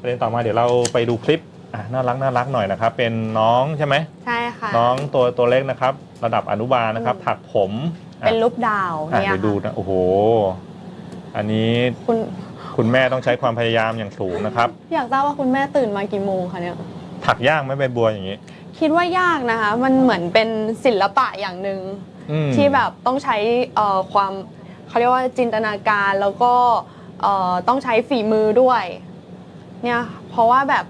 ประเด็นต่อมาเดี๋ยวเราไปดูคลิปอะน่ารักน่ารักหน่อยนะครับ เป็นน้องใช่ไหมใช่ค่ะ น้องตัวตัวเล็กนะครับ ระดับอนุบาลนะครับอืมถักผมอะเป็นรูปดาวอะเนี่ยเดี๋ยวดูค่ะนะโอ้โห อันนี้คุณคุณแม่ต้องใช้ความพยายามอย่างสูงนะครับ อยากทราบว่าคุณแม่ตื่นมากี่โมงคะเนี่ย ถักยากไหมใบบัวอย่างนี้ คิดว่ายากนะคะ มันเหมือนเป็นศิลปะอย่างหนึ่งอืมที่แบบต้องใช้เอ่อความเขาเรียกว่าจินตนาการแล้วก็เอ่อต้องใช้ฝีมือด้วย เนี่ยเพราะว่าแบบ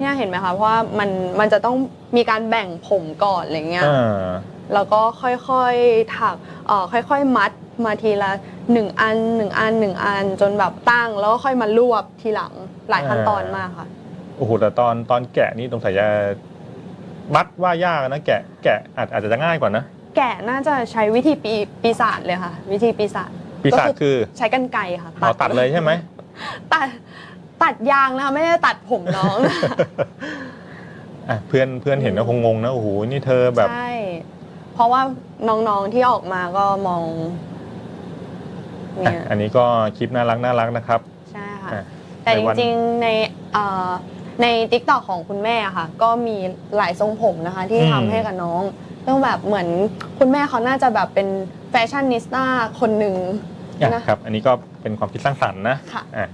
เนี่ยเห็นไหมคะเพราะว่ามันมันจะต้องมีการแบ่งผมก่อนอะไรเงี้ย อ่า แล้วก็ค่อยๆถักเอ่อค่อยๆ มัดมาทีละหนึ่งอันหนึ่งอันหนึ่งอันจนแบบตั้ง แล้วก็ค่อยมารวบทีหลังหลายขั้นตอนมากค่ะ โอ้โหแต่ตอนตอนแกะนี่ตรงสายจะมัดว่ายากนะแกะแกะอาจอาจจะง่ายกว่านะแกะน่าจะใช้วิธีปีปีศาจเลยค่ะ วิธีปีศาจ ปีศาจก็คือใช้กันไกรค่ะอ๋อตัดเลยใช่ไหม ตัด ตัดยางนะคะไม่ได้ตัดผมน้องนะคะอะเพื่อนเพื่อนเห็นก็คงงงนะโอ้โหนี่เธอแบบ ใช่เพราะว่าน้องๆที่ออกมาก็มองอะเนี่ยอันนี้ก็คลิปน่ารักน่ารักนะครับ ใช่ค่ะ อะแต่ในจวัน ริงๆในเอ่อในทิกตอกของคุณแม่อะค่ะ ก็มีหลายทรงผมนะคะ ที่อืมทำให้กับน้องต้องแบบเหมือนคุณแม่เขาน่าจะแบบเป็นแฟชั่นนิสต้าคนหนึ่งอะนะครับ อันนี้ก็เป็นความคิดสร้างสรรค์นะค่ะ อะ